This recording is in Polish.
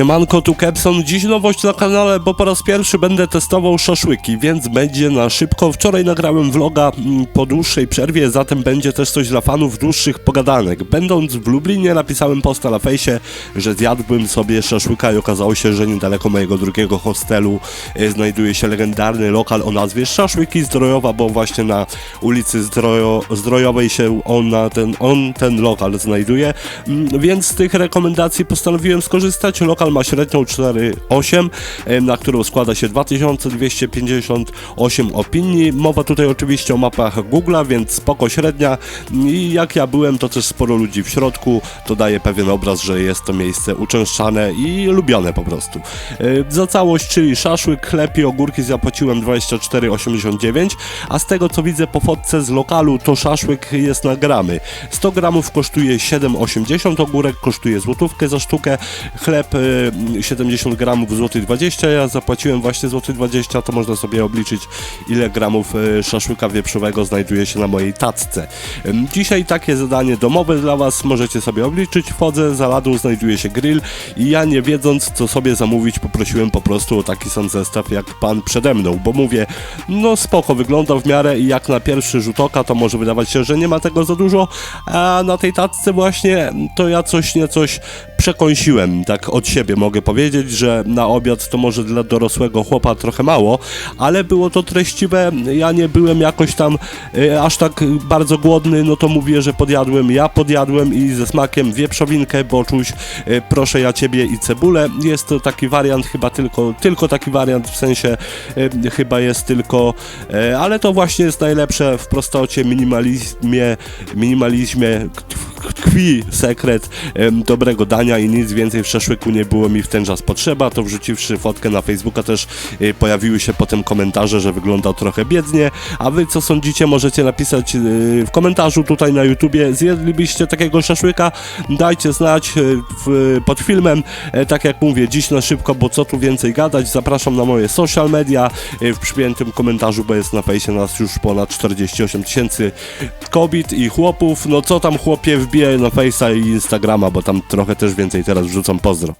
Siemanko, tu Kepson. Dziś nowość na kanale, bo po raz pierwszy będę testował szaszłyki, więc będzie na szybko. Wczoraj nagrałem vloga mm, po dłuższej przerwie, zatem będzie też coś dla fanów dłuższych pogadanek. Będąc w Lublinie napisałem posta na fejsie, że zjadłbym sobie szaszłyka i okazało się, że niedaleko mojego drugiego hostelu e, znajduje się legendarny lokal o nazwie Szaszłyki Zdrojowa, bo właśnie na ulicy Zdrojo, Zdrojowej się ten, on ten lokal znajduje, Mm, więc z tych rekomendacji postanowiłem skorzystać. Lokal ma średnią 4,8, em, na którą składa się 2258 opinii. Mowa tutaj oczywiście o mapach Google'a, więc spoko średnia i jak ja byłem, to też sporo ludzi w środku, to daje pewien obraz, że jest to miejsce uczęszczane i lubione po prostu. E, Za całość, czyli szaszłyk, chleb i ogórki zapłaciłem 24,89, a z tego co widzę po fotce z lokalu, to szaszłyk jest na gramy. 100 gramów kosztuje 7,80, ogórek kosztuje złotówkę za sztukę, chleb y, 70 gramów złoty 20, ja zapłaciłem właśnie złoty 20, to można sobie obliczyć ile gramów y, szaszłyka wieprzowego znajduje się na mojej tacce. Dzisiaj takie zadanie domowe dla Was możecie sobie obliczyć. Wchodzę, za ladą znajduje się grill i ja nie wiedząc co sobie zamówić poprosiłem po prostu o taki sam zestaw jak pan przede mną, bo mówię, no spoko, wygląda w miarę i jak na pierwszy rzut oka to może wydawać się, że nie ma tego za dużo, a na tej tacce właśnie to ja coś nie coś przekąsiłem, tak od siebie. Mogę powiedzieć, że na obiad to może dla dorosłego chłopa trochę mało, ale było to treściwe, ja nie byłem jakoś tam e, aż tak bardzo głodny, no to mówię, że podjadłem, ja podjadłem i ze smakiem wieprzowinkę, boczuś, e, proszę ja ciebie i cebulę, jest to taki wariant chyba tylko, tylko taki wariant, w sensie e, chyba jest tylko, ale to właśnie jest najlepsze w prostocie, minimalizmie, minimalizmie tkwi sekret em, dobrego dania i nic więcej w szaszłyku nie było mi w ten czas. Potrzeba, to wrzuciwszy fotkę na Facebooka też e, pojawiły się potem komentarze, że wyglądał trochę biednie, a wy co sądzicie? Możecie napisać e, w komentarzu tutaj na YouTubie, zjedlibyście takiego szaszłyka, dajcie znać e, w, pod filmem, e, tak jak mówię, dziś na szybko, bo co tu więcej gadać, zapraszam na moje social media, w przypiętym komentarzu, bo jest na fejsie nas już ponad 48 tysięcy kobiet i chłopów, no co tam chłopie wbije na fejsa i Instagrama, bo tam trochę też więcej teraz wrzucam, pozdro.